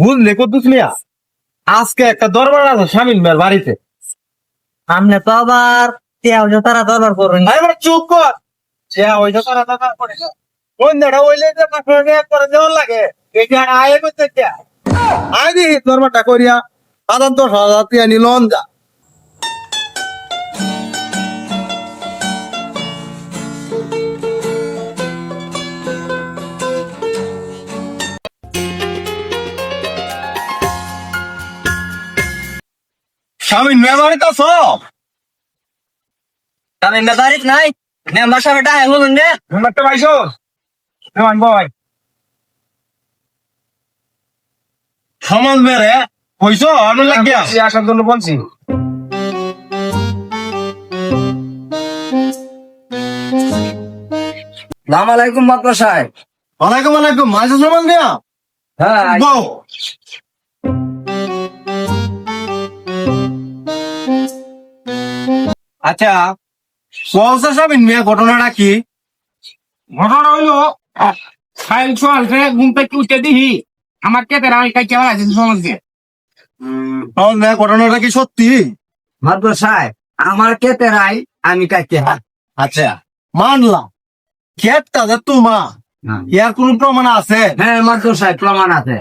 বুঝলে কদ্দুস মিয়া। আজকে একটা দরবার আছে শামিল মেয়ের বাড়িতে। আমনে তো আবার তারা দরবার করবেন বেটা চুপ কর। তারা দরবার করে বন্ধুটা ওইলে করে দেওয়ার লাগে। এটা আয় করতে আয় দি দরবারটা করিয়া। সাধারণত সাজাতিয়া নিলন যা স্বামীন মেয়ের বাড়িতে আছো আমি বাড়িত নাই। মেম্বার সাহেব টাকা বলুন রে মেম্বারটা পাইছো কেমন বয় সমাজ মেরে কইছো আমি লাগিয়া? আসার জন্য বলছি। সালাম আলাইকুম বাপ্পা সাহেব ওয়ালাইকুম ওয়ালাইকুম মাঝে সমাজ দিয়া? হ্যাঁ আচ্ছা সহসা সাবিন মিয়া ঘটনাটা কি? ঘটনা হইল ফাইল চলছে ঘুম থেকে উঠে দিহি আমার কেতে রাই কাই কেমন আছে সমাজকে সহজ মিয়া ঘটনাটা কি সত্যি? মাদ্র সাহেব আমার কেতে রাই আমি হাত। আচ্ছা মানলাম। ক্ষেতটা যে তোমা ইয়ার কোন প্রমাণ আছে? হ্যাঁ মাদ্র সাহেব প্রমাণ আছে।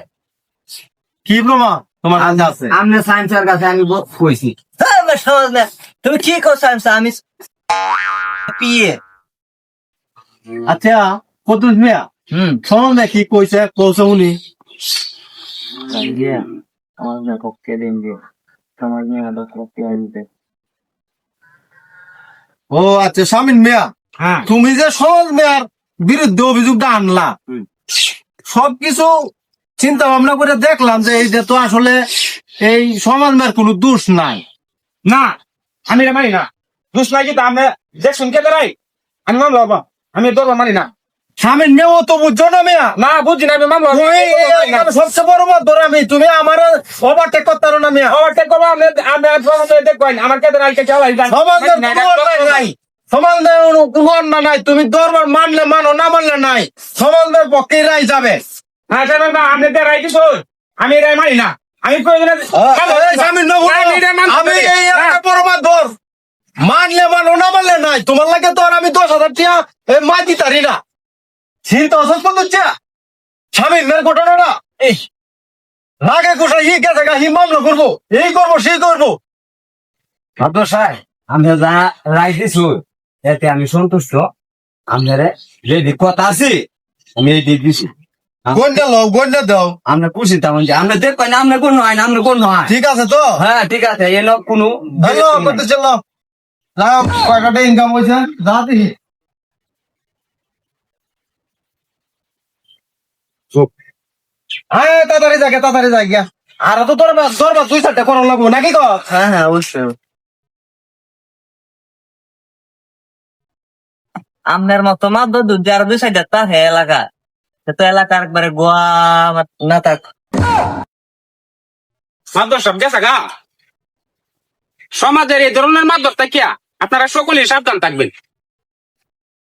কি প্রমাণ? তোমার কাছে আছে। আমনে সায়েন্সের কাছে আমি তুমি কি করছ আমি পিয়ে আচ্ছা কতুস মিয়া হুম শোনো না কি কইছে কৌছে উনি আমার পক্ষে দিন দিয়ে তোমার নিয়ে আদর করতে আসবে ও আচ্ছা স্বামীন মিয়া হ্যাঁ তুমি যে সহজ মেয়ার বিরুদ্ধে অভিযোগটা আনলা সবকিছু চিন্তা ভাবনা করে দেখলাম যে এইটা তো আসলে এই সমাজ মেয়ের কোনো দোষ নাই না আমি মানি না। দুষ নাই কিন্তু আমি দেখছুন কেতে রাই আমি মামলা বাবা আমি দরবার মানি না। স্বামীন মেয়েও তো বুঝছ না মেয়া। না বুঝছি না আমি মামলা সবচেয়ে বড় মত ধরে আমি তুমি আমার ওভারটেক করতে পারো না মেয়া। ওভারটেক করব আমি আমি দেখবেন আমার সমাজের কোনো অন্যায় নাই সমাজের কোনো অন্যায় নাই। তুমি দরবার মানলে মানো না মানলে নাই। সমাজের পক্ষে রাই যাবে। না আপনি তো রাই কিছু আমি এটা মানি না। আমি। আমি আমি পারি। এই একটা। বড় মাত ধর মানলে মানো না মানলে নাই। তোমার লাগে তো আর আমি দশ হাজার টিয়া এ মা দিতারি না। চিন্তা অসুস্থ হচ্ছে। স্বামীর মেয়ের ঘটনাটা এই লাগে কোষা ই গেছে গা হি মামলা করব। এই করব সেই করব। মাদ্র সাহেব আমি যা দিছু এতে আমি সন্তুষ্ট। আপনারে যদি কথা আছে আমি এই দিয়ে দিছি। গন্ডা লও দাও। আমরা খুশি তেমন যে আমরা দেখবেন না আমরা কোন হয় না আমরা কোন হয়। ঠিক আছে তো? হ্যাঁ ঠিক আছে এন কোনো হ্যালো করতে চলো ইনকাম হয়েছে? দেখি। হ্যাঁ তাড়াতাড়ি যাকে তাড়াতাড়ি যাই গিয়া। আর তো তোর তোর দুই চারটা করার লাগবো নাকি কর হ্যাঁ হ্যাঁ অবশ্যই। আপনার মতো মাদ্র দুধ যার দুই সাইড তার হে তো এলাকা একবারে গোয়া না থাক। মাদর সব গেছে গা। সমাজের এই ধরনের মাদর থাকিয়া আপনারা সকলেই সাবধান থাকবেন।